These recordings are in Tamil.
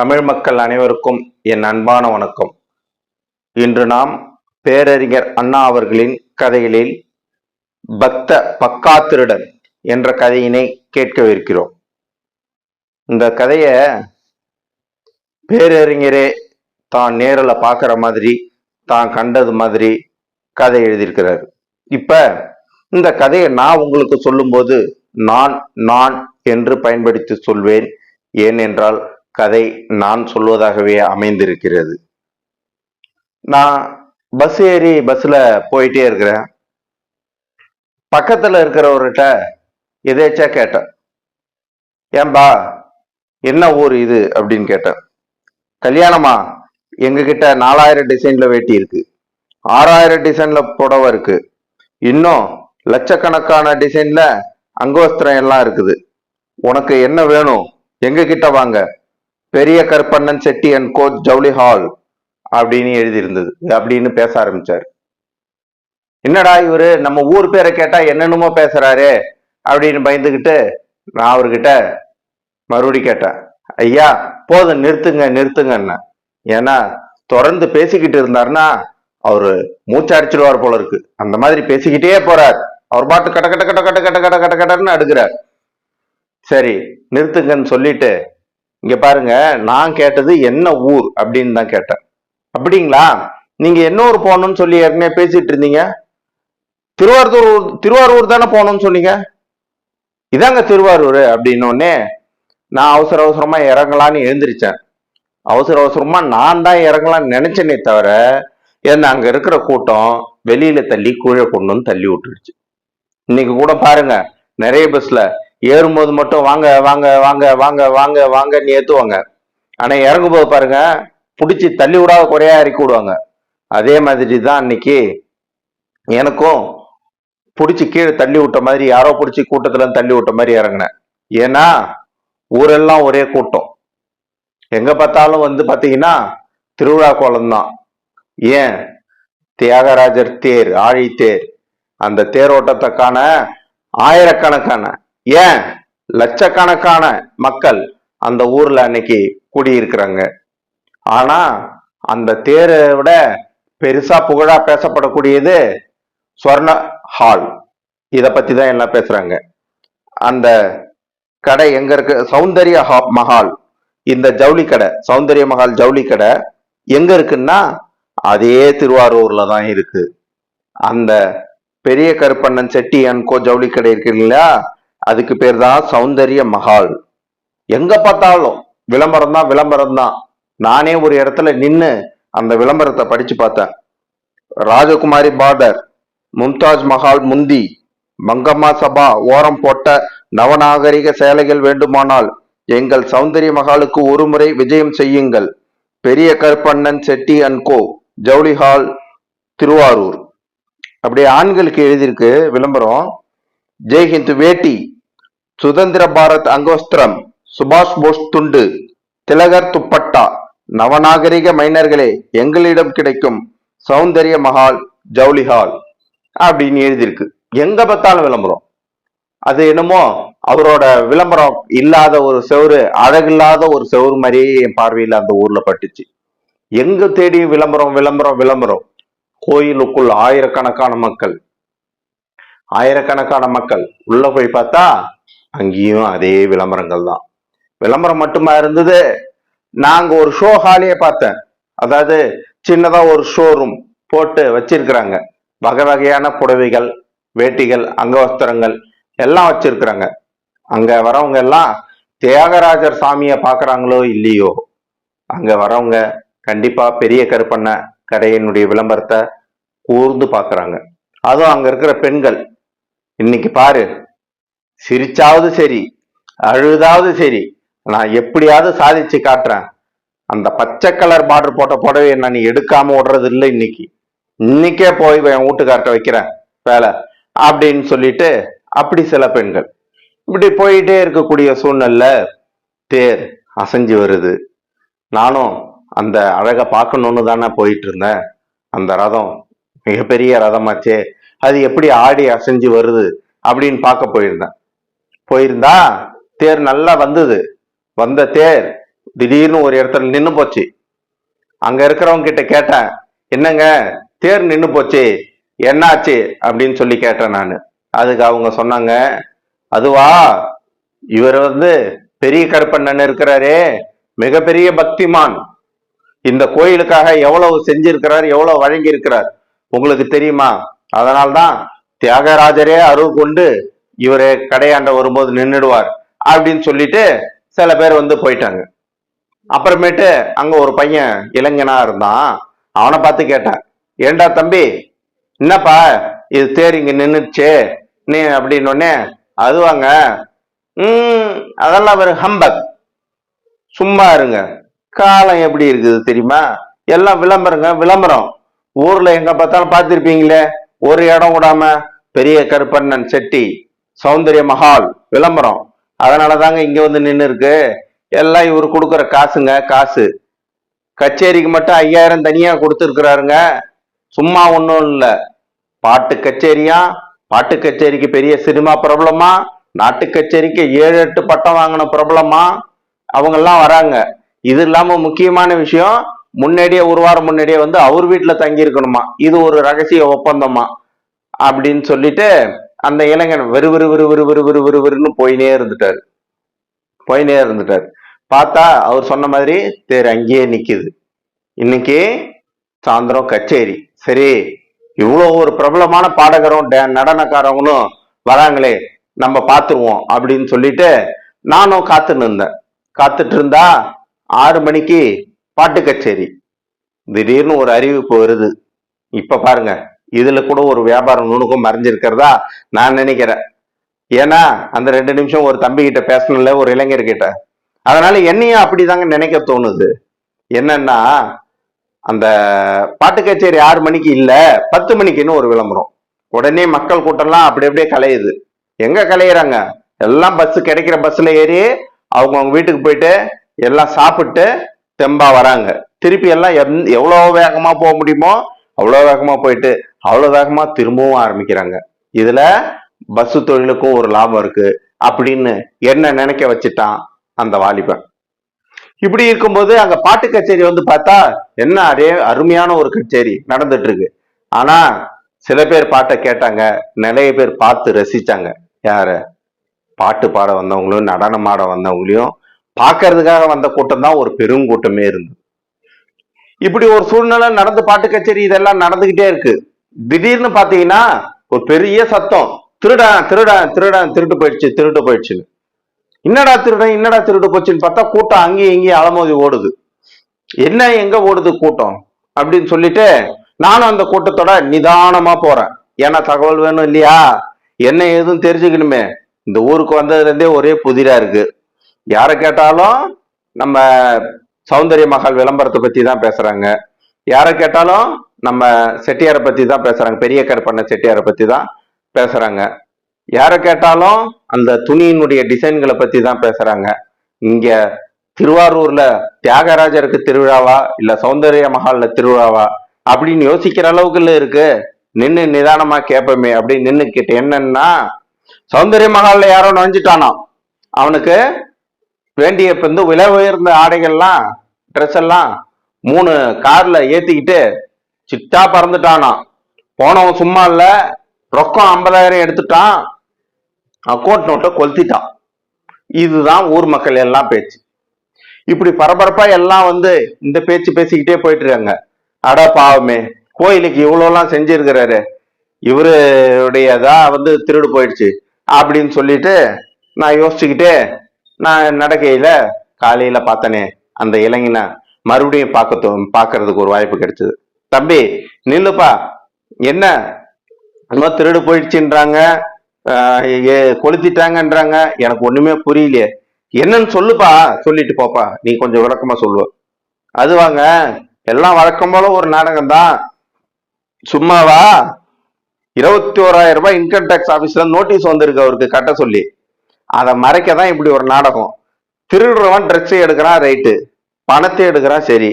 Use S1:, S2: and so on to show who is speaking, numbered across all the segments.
S1: தமிழ் மக்கள் அனைவருக்கும் என் அன்பான வணக்கம். இன்று நாம் பேரறிஞர் அண்ணா அவர்களின் கதைகளில் பக்த பக்காத்திருடன் என்ற கதையினை கேட்கவிருக்கிறோம். இந்த கதைய பேரறிஞரே தான் நேரில் பார்க்குற மாதிரி தான் கண்டது மாதிரி கதை எழுதியிருக்கிறார். இப்ப இந்த கதையை நான் உங்களுக்கு சொல்லும்போது நான் நான் என்று பயன்படுத்தி சொல்வேன். ஏனென்றால் கதை நான் சொல்வதாகவே அமைந்திருக்கிறது. நான் பஸ் ஏறி பஸ்ல போயிட்டே இருக்கிறேன். பக்கத்துல இருக்கிறவர்கிட்ட எதேச்சா கேட்டேன். ஏன்பா என்ன ஊர் இது? அப்படின்னு கேட்டேன். கல்யாணமா? எங்ககிட்ட நாலாயிரம் டிசைன்ல வேட்டி இருக்கு. ஆறாயிரம் டிசைன்ல புடவை இருக்கு. இன்னும் லட்சக்கணக்கான டிசைன்ல அங்கவஸ்திரம் எல்லாம் இருக்குது. உனக்கு என்ன வேணும்? எங்க கிட்ட வாங்க. பெரிய கருப்பண்ணன் செட்டி அண்ட் கோச் ஜவுளி ஹால் அப்படின்னு எழுதியிருந்தது அப்படின்னு பேச ஆரம்பிச்சார் என்னடா இவரு நம்ம ஊர் பேரை கேட்டா என்னென்னமோ பேசுறாரு அப்படின்னு பயந்துகிட்டு நான் அவர்கிட்ட மறுபடி கேட்டேன் ஐயா போதும் நிறுத்துங்க நிறுத்துங்கன்னு ஏன்னா தொடர்ந்து பேசிக்கிட்டு இருந்தாருன்னா அவரு மூச்சடிச்சிடுவார் போல இருக்கு அந்த மாதிரி பேசிக்கிட்டே போறார் அவர் பாட்டு கட்ட கட்ட கட்ட கட்ட கட்ட கட்ட கட்ட கட்டன்னு அடுக்கிறார் சரி நிறுத்துங்கன்னு சொல்லிட்டு இங்க பாருங்க நான் கேட்டது என்ன ஊர் அப்படின்னு தான் கேட்டேன். அப்படிங்களா? நீங்க என்ன ஊர் போகணும்னு சொல்லி ஏற்கனவே பேசிட்டு இருந்தீங்க. திருவாரூர் திருவாரூர் தானே போகணும்னு சொன்னீங்க? இதாங்க திருவாரூர் அப்படின்னோடனே நான் அவசர அவசரமா இறங்கலான்னு எழுந்திரிச்சேன். அவசர அவசரமா நான் தான் இறங்கலாம்னு நினைச்சேனே தவிர ஏன்னா அங்க இருக்கிற கூட்டம் வெளியில தள்ளி கீழே கொண்டு வந்து தள்ளி விட்டுடுச்சு. இன்னைக்கு கூட பாருங்க நிறைய பஸ்ல ஏறும்போது மட்டும் வாங்க வாங்க வாங்க வாங்க வாங்க வாங்கன்னு ஏற்றுவாங்க ஆனால் இறங்கும்போது பாருங்க பிடிச்சி தள்ளி விடாத குறையா இறக்கி விடுவாங்க. அதே மாதிரி தான் அன்னைக்கு எனக்கும் பிடிச்சி கீழே தள்ளி விட்ட மாதிரி யாரோ பிடிச்சி கூட்டத்தில் தள்ளி விட்ட மாதிரி இறங்கினேன். ஏன்னா ஊரெல்லாம் ஒரே கூட்டம். எங்கே பார்த்தாலும் வந்து பார்த்தீங்கன்னா திருவிழா கோலம் தான். ஏன்? தியாகராஜர் தேர் ஆழித்தேர். அந்த தேரோட்டத்துக்கான ஆயிரக்கணக்கான ஏன் லட்சக்கணக்கான மக்கள் அந்த ஊர்ல அன்னைக்கு கூடியிருக்கிறாங்க? ஆனா அந்த தேரை விட பெருசா புகழா பேசப்படக்கூடியது ஸ்வர்ண ஹால். இத பத்தி தான் எல்லாம் பேசுறாங்க. அந்த கடை எங்க இருக்கு? சௌந்தரிய ஹா- மஹால். இந்த ஜவுளி கடை சௌந்தரிய மஹால் ஜவுளி கடை எங்க இருக்குன்னா அதே திருவாரூர்ல தான் இருக்கு. அந்த பெரிய கருப்பண்ணன் செட்டி அன்கோ கோ ஜவுளி கடை இருக்கு இல்லையா? அதுக்கு பேர் தான் சௌந்தரிய மஹால். எங்க பார்த்தாலும் விளம்பரம் தான் விளம்பரம் தான். நானே ஒரு இடத்துல நின்று அந்த விளம்பரத்தை படிச்சு பார்த்தேன். ராஜகுமாரி பார்டர் மும்தாஜ் மஹால் முந்தி மங்கம்மா சபா ஓரம் போட்ட நவநாகரிக சேலைகள் வேண்டுமானால் எங்கள் சௌந்தரிய மஹாலுக்கு ஒருமுறை விஜயம் செய்யுங்கள். பெரிய கருப்பண்ணன் செட்டி அண்ட் கோ ஜவுளி ஹால் திருவாரூர். அப்படியே ஆண்களுக்கு எழுதியிருக்கு விளம்பரம். ஜெய்ஹிந்த் வேட்டி சுதந்திர பாரத் அங்கோஸ்திரம் சுபாஷ் போஸ் துண்டு திலகர் துப்பட்டா நவநாகரிக மைனர்களே எங்களிடம் கிடைக்கும் சௌந்தரிய மஹால் ஜவுளி ஹால் அப்படின்னு எழுதியிருக்கு. எங்க பார்த்தாலும் விளம்பரம். அது என்னமோ அவரோட விளம்பரம் இல்லாத ஒரு செவரு அழகில்லாத ஒரு செவரு மாதிரியே என் பார்வையில் அந்த ஊர்ல பட்டுச்சு. எங்க தேடியும் விளம்பரம் விளம்பரம் விளம்பரம்? கோயிலுக்குள் ஆயிரக்கணக்கான மக்கள். ஆயிரக்கணக்கான மக்கள். உள்ள போய் பார்த்தா அங்கேயும் அதே விளம்பரங்கள் தான். விளம்பரம் மட்டுமா இருந்தது? நாங்க ஒரு ஷோ ஹாலே பார்த்தேன். அதாவது சின்னதா ஒரு ஷோரூம் போட்டு வச்சிருக்கிறாங்க. வகை வகையான புடவைகள் வேட்டிகள் அங்கவஸ்திரங்கள் எல்லாம் வச்சிருக்கிறாங்க. அங்க வரவங்க எல்லாம் தியாகராஜர் சாமியை பாக்குறாங்களோ இல்லையோ? அங்க வரவங்க கண்டிப்பா பெரிய கருப்பண்ண கடையினுடைய விளம்பரத்தை கூர்ந்து பாக்குறாங்க அதுவும் அங்க இருக்கிற பெண்கள். இன்னைக்கு பாரு சிரிச்சாவது சரி அழுதாவது சரி நான் எப்படியாவது சாதிச்சு காட்டுறேன். அந்த பச்சை கலர் பார்டர் போட்ட புடவையை நான் எடுக்காம விடுறது இல்லை இன்னைக்கு. இன்னைக்கே போய் என் வீட்டுக்கார்ட்ட வைக்கிறேன் வேலை அப்படின்னு சொல்லிட்டு அப்படி சில பெண்கள். இப்படி போயிட்டே இருக்கக்கூடிய சூழ்நிலை தேர் அசைஞ்சு வருது. நானும் அந்த அழகை பார்க்கணும்னு தானே போயிட்டு இருந்தேன். அந்த ரதம் மிகப்பெரிய ரதமாச்சே. அது எப்படி ஆடி அசைஞ்சு வருது அப்படின்னு பார்க்க போயிருந்தேன். போயிருந்தா தேர் நல்லா வந்தது. வந்த தேர் திடீர்னு ஒரு இடத்துல நின்று போச்சு. அங்க இருக்கிறவங்க கிட்ட கேட்டேன் என்னங்க தேர் நின்று போச்சு என்னாச்சு? அப்படின்னு சொல்லி கேட்டேன் நான். அதுக்கு அவங்க சொன்னாங்க அதுவா இவர் வந்து பெரிய கருப்பண்ணன் இருக்கிறாரே மிகப்பெரிய பக்திமான். இந்த கோயிலுக்காக எவ்வளவு செஞ்சிருக்கிறார் எவ்வளவு வழங்கி இருக்கிறார் உங்களுக்கு தெரியுமா? அதனால்தான் தியாகராஜரே அருள் கொண்டு இவரு கடையாண்ட வரும்போது நின்றுடுவார் அப்படின்னு சொல்லிட்டு சில பேர் வந்து போயிட்டாங்க. அப்புறமேட்டு அங்க ஒரு பையன் இளைஞனா இருந்தான். அவனை பார்த்து கேட்டான் ஏண்டா தம்பி என்னப்பா இது தேர் இங்க நின்றுச்சு நீ அப்படின்னு அதுவாங்க ம் அதெல்லாம் ஒரு ஹம்பக் சும்மா இருங்க காலம் எப்படி இருக்குது தெரியுமா? எல்லாம் விளம்பரங்க விளம்பரம். ஊர்ல எங்க பார்த்தாலும் பார்த்துருப்பீங்களே ஒரு இடம் விடாம பெரிய கருப்பண்ணன் செட்டி சௌந்தரிய மஹால் விளம்பரம். அதனால தாங்க இங்க வந்து நின்று இருக்கு எல்லாம் இவர் கொடுக்குற காசுங்க காசு. கச்சேரிக்கு மட்டும் ஐயாயிரம் தனியா கொடுத்துருக்குறாருங்க. சும்மா ஒன்றும் இல்லை. பாட்டு கச்சேரியா? பாட்டு கச்சேரிக்கு பெரிய சினிமா பிரபலமா? நாட்டு கச்சேரிக்கு ஏழு எட்டு பட்டம் வாங்கின பிரபலமா? அவங்கெல்லாம் வராங்க. இது இல்லாம முக்கியமான விஷயம் முன்னாடியே ஒரு வாரம் முன்னாடியே வந்து அவர் வீட்டில் தங்கியிருக்கணுமா? இது ஒரு ரகசிய ஒப்பந்தமா? அப்படின்னு சொல்லிட்டு அந்த இளைஞன் வெறு வெறு வெறு வெறு வெறு வெறு வெறு வெறுன்னு போயினே இருந்துட்டாரு. போயினே இருந்துட்டாரு. பார்த்தா அவர் சொன்ன மாதிரி தேர் அங்கேயே நிக்குது. இன்னைக்கு சாயந்தரம் கச்சேரி. சரி இவ்வளோ ஒரு பிரபலமான பாடகரும் டே- நடனக்காரவங்களும் வராங்களே நம்ம பார்த்துருவோம் அப்படின்னு சொல்லிட்டு நானும் காத்துன்னு இருந்தேன். காத்துட்டு இருந்தா ஆறு மணிக்கு பாட்டு கச்சேரி. திடீர்னு ஒரு அறிவிப்பு வருது. இப்ப பாருங்க. இதுல கூட ஒரு வியாபாரம் நுணுக்கம் மறைஞ்சிருக்கிறதா நான் நினைக்கிறேன். ஏன்னா அந்த ரெண்டு நிமிஷம் ஒரு தம்பி கிட்ட பேசணும்ல ஒரு இளைஞர்கிட்ட. அதனால என்னையும் அப்படிதாங்க நினைக்க தோணுது. என்னன்னா அந்த பாட்டு கச்சேரி ஆறு மணிக்கு இல்ல பத்து மணிக்குன்னு ஒரு விளம்பரம். உடனே மக்கள் கூட்டம்லாம் அப்படி அப்படியே கலையுது. எங்க கலையிறாங்க? எல்லாம் பஸ் கிடைக்கிற பஸ்ல ஏறி அவங்க அவங்க வீட்டுக்கு போயிட்டு எல்லாம் சாப்பிட்டு தெம்பா வராங்க. திருப்பி எல்லாம் எந்- எவ்வளவு வேகமா போக முடியுமோ அவ்வளோ வேகமா போயிட்டு அவ்வளோ வேகமா திரும்பவும் ஆரம்பிக்கிறாங்க. இதுல பஸ் தொழிலுக்கும் ஒரு லாபம் இருக்கு அப்படின்னு என்ன நினைக்க வச்சுட்டான் அந்த வாலிபன். இப்படி இருக்கும்போது அங்க பாட்டு கச்சேரி வந்து பார்த்தா என்ன அதே அருமையான ஒரு கச்சேரி நடந்துட்டு இருக்கு ஆனா சில பேர் பாட்டை கேட்டாங்க நிறைய பேர் பார்த்து ரசிச்சாங்க. யாரு? பாட்டு பாட வந்தவங்களையும் நடனம் ஆட வந்தவங்களையும். பார்க்கறதுக்காக வந்த கூட்டம் தான் ஒரு பெரும் கூட்டமே இருந்தது. இப்படி ஒரு சூழ்நிலை நடந்து பாட்டு கச்சேரி இதெல்லாம் நடந்துகிட்டே இருக்கு. திடீர்னு பாத்தீங்கன்னா ஒரு பெரிய சத்தம். திருடன் திருடன் திருடன் திருட்டு போயிடுச்சு திருட்டு போயிடுச்சுன்னு என்னடா திருடன் என்னடா திருட்டு போச்சுன்னு பார்த்தா கூட்டம் அங்கேயும் இங்கேயும் அலமோதி ஓடுது. என்ன எங்க ஓடுது கூட்டம்? அப்படின்னு சொல்லிட்டு நானும் அந்த கூட்டத்தோட நிதானமா போறேன். ஏன்னா தகவல் வேணும் இல்லையா? என்ன ஏதுன்னு தெரிஞ்சுக்கணுமே. இந்த ஊருக்கு வந்ததுல இருந்தே ஒரே புதிரா இருக்கு. யாரை கேட்டாலும் நம்ம சௌந்தரிய மகால் விளம்பரத்தை பத்தி தான் பேசுறாங்க. யாரை கேட்டாலும் நம்ம செட்டியாரை பத்தி தான் பேசுறாங்க. பெரிய கருப்பண்ண செட்டியாரை பத்தி தான் பேசுறாங்க. யாரை கேட்டாலும் அந்த துணியினுடைய டிசைன்களை பத்தி தான் பேசுறாங்க. இங்க திருவாரூர்ல தியாகராஜருக்கு திருவிழாவா? இல்ல சௌந்தரிய மகால்ல திருவிழாவா? அப்படின்னு யோசிக்கிற அளவுக்குள்ள இருக்கு. நின்னு நிதானமா கேட்போமே அப்படின்னு நின்னு என்னன்னா சௌந்தரிய மகால்ல யாரோ நுழைஞ்சிட்டானோ அவனுக்கு வேண்டிய இப்போ வந்து விலை உயர்ந்த ஆடைகள்லாம் ட்ரெஸ் எல்லாம் மூணு கார்ல ஏத்திக்கிட்டு சிட்டா பறந்துட்டானாம். போனவன் சும்மா இல்ல. ரொக்கம் ஐம்பதாயிரம் எடுத்துட்டான். அக்கௌண்ட் நோட்டை கொளுத்திட்டான். இதுதான் ஊர் மக்கள் எல்லாம் பேச்சு. இப்படி பரபரப்பா எல்லாம் வந்து இந்த பேச்சு பேசிக்கிட்டே போயிட்டு இருக்காங்க. அட பாவமே கோயிலுக்கு இவ்வளோலாம் செஞ்சிருக்கிறாரு. இவருடையதா வந்து திருடு போயிடுச்சு அப்படின்னு சொல்லிட்டு நான் யோசிச்சுக்கிட்டே நான் நடக்கையில காலையில பார்த்தனே அந்த இளைஞனை மறுபடியும் பார்க்க பார்க்கறதுக்கு ஒரு வாய்ப்பு கிடைச்சது. தம்பி நில்லுப்பா. என்ன? இன்னும் திருடு போயிடுச்சுன்றாங்க. கொளுத்திட்டாங்கன்றாங்க. எனக்கு ஒண்ணுமே புரியலையே. என்னன்னு சொல்லுப்பா. சொல்லிட்டு போப்பா. நீ கொஞ்சம் விளக்கமா சொல்லுவ. அது வாங்க எல்லாம் வழக்கம் போல ஒரு நாடகம் தான் சும்மாவா? இருபத்தி ஓராயிரம் ரூபாய் இன்கம் டேக்ஸ் ஆபீஸ்ல நோட்டீஸ் வந்திருக்கு அவருக்கு. கட்ட சொல்லி. அதை மறைக்க தான் இப்படி ஒரு நாடகம். திருடுறவன் ட்ரெஸ் எடுக்கிறான் ரைட்டு பணத்தை எடுக்கிறான் சரி.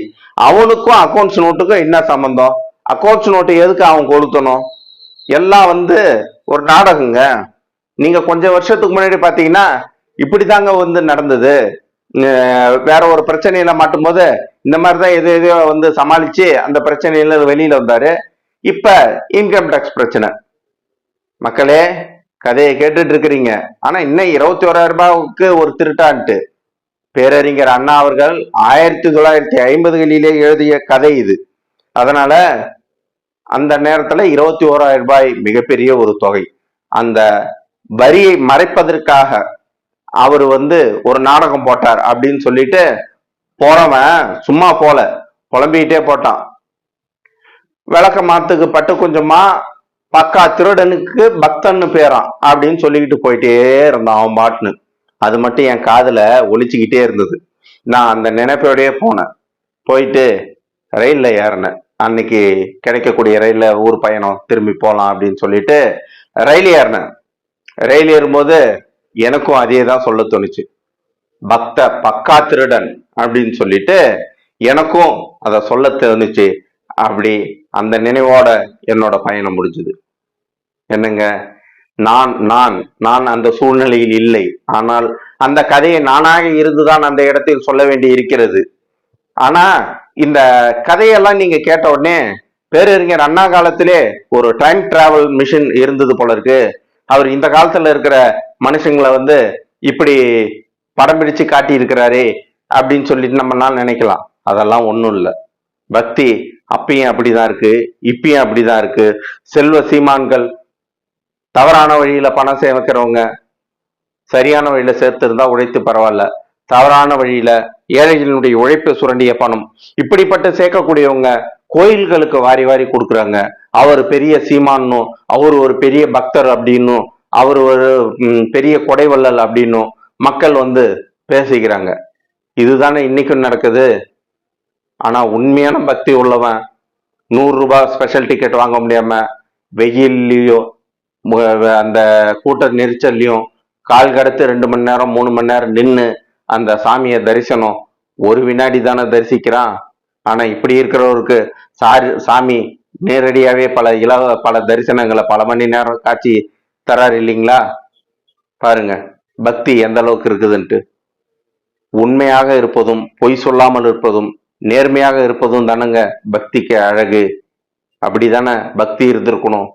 S1: அவனுக்கும் அக்கௌண்ட்ஸ் நோட்டுக்கும் என்ன சம்பந்தம்? அக்கௌண்ட்ஸ் நோட்டு எதுக்கு அவன் கொளுத்தணும்? எல்லாம் வந்து ஒரு நாடகங்க. நீங்க கொஞ்சம் வருஷத்துக்கு முன்னாடி பாத்தீங்கன்னா இப்படிதாங்க வந்து நடந்தது. வேற ஒரு பிரச்சனையில மாட்டும் போது இந்த மாதிரி தான் எது எதையோ வந்து சமாளிச்சு அந்த பிரச்சனையில வெளியில வந்தாரு. இப்ப இன்கம் டேக்ஸ் பிரச்சனை. மக்களே கதையை கேட்டுட்டு இருக்கிறீங்க. ஆனா இன்னும் இருபத்தி ஓராயிரம் ரூபாய்க்கு ஒரு திருட்டான்ட்டு. பேரறிஞர் அண்ணா அவர்கள் ஆயிரத்தி தொள்ளாயிரத்தி ஐம்பதுகளிலே எழுதிய கதை இது. அதனால அந்த நேரத்துல இருபத்தி ஓராயிரம் ரூபாய் மிகப்பெரிய ஒரு தொகை. அந்த வரியை மறைப்பதற்காக அவர் வந்து ஒரு நாடகம் போட்டார் அப்படின்னு சொல்லிட்டு போறவன் சும்மா போல புலம்பிக்கிட்டே போட்டான். விளக்க மாத்துக்கு பட்டு கொஞ்சமா பக்கா திருடனுக்கு பக்தன்னு பேரான் அப்படின்னு சொல்லிக்கிட்டு போயிட்டே இருந்தான் அவன் பாட்டுன்னு. அது மட்டும் என் காதில் ஒழிச்சுக்கிட்டே இருந்தது. நான் அந்த நினைப்போடயே போனேன். போயிட்டு ரயிலில் ஏறினேன். அன்னைக்கு கிடைக்கக்கூடிய ரயிலில் ஊர் பயணம் திரும்பி போகலாம் அப்படின்னு சொல்லிட்டு ரயில் ஏறினேன். ரயில் ஏறும்போது எனக்கும் அதே தான் சொல்ல தோணுச்சு. பக்த பக்கா திருடன் அப்படின்னு சொல்லிட்டு எனக்கும் அதை சொல்ல தோணுச்சு. அப்படி அந்த நினைவோட என்னோட பயணம் முடிஞ்சுது. என்னங்க? நான் நான் நான் அந்த சூழ்நிலையில் இல்லை. ஆனால் அந்த கதையை நானாக இருந்துதான் அந்த இடத்தில் சொல்ல வேண்டி இருக்கிறது. ஆனா இந்த கதையெல்லாம் நீங்க கேட்ட உடனே பேரறிஞர் அண்ணா காலத்திலே ஒரு டைம் டிராவல் மிஷின் இருந்தது போல இருக்கு. அவர் இந்த காலத்துல இருக்கிற மனுஷங்களை வந்து இப்படி படம் பிடிச்சு காட்டி இருக்கிறாரே அப்படின்னு சொல்லிட்டு நம்மனால நினைக்கலாம். அதெல்லாம் ஒன்றும் இல்லை. பக்தி அப்பயும் அப்படிதான் இருக்கு இப்பயும் அப்படிதான் இருக்கு. செல்வ சீமான்கள் தவறான வழியில பணம் சேமிக்கிறவங்க சரியான வழியில சேர்த்து இருந்தா உழைத்து பரவாயில்ல. தவறான வழியில ஏழைகளினுடைய உழைப்பை சுரண்டிய பணம். இப்படிப்பட்ட சேர்க்கக்கூடியவங்க கோயில்களுக்கு வாரி வாரி கொடுக்குறாங்க. அவர் பெரிய சீமானும் அவர் ஒரு பெரிய பக்தர் அப்படின்னும் அவர் ஒரு பெரிய கொடைவள்ளல் அப்படின்னும் மக்கள் வந்து பேசிக்கிறாங்க. இதுதானே இன்னைக்கும் நடக்குது? ஆனா உண்மையான பக்தி உள்ளவன் நூறு ரூபாய் ஸ்பெஷல் டிக்கெட் வாங்க முடியாம வெயில்லையோ அந்த கூட்ட நெரிச்சல்லையும் கால் கடத்து ரெண்டு மணி நேரம் மூணு மணி நேரம் நின்று அந்த சாமியை தரிசனம். ஒரு வினாடி தானே தரிசிக்கிறான். ஆனா இப்படி இருக்கிறவருக்கு சாரி சாமி நேரடியாவே பல இலவ பல தரிசனங்களை பல மணி நேரம் காட்சி தராரு இல்லைங்களா? பாருங்க பக்தி எந்த அளவுக்கு இருக்குதுன்ட்டு. உண்மையாக இருப்பதும் பொய் சொல்லாமல் இருப்பதும் நேர்மையாக இருப்பதும் தானங்க பக்திக்கு அழகு. அப்படிதானே பக்தி இருந்திருக்கணும்.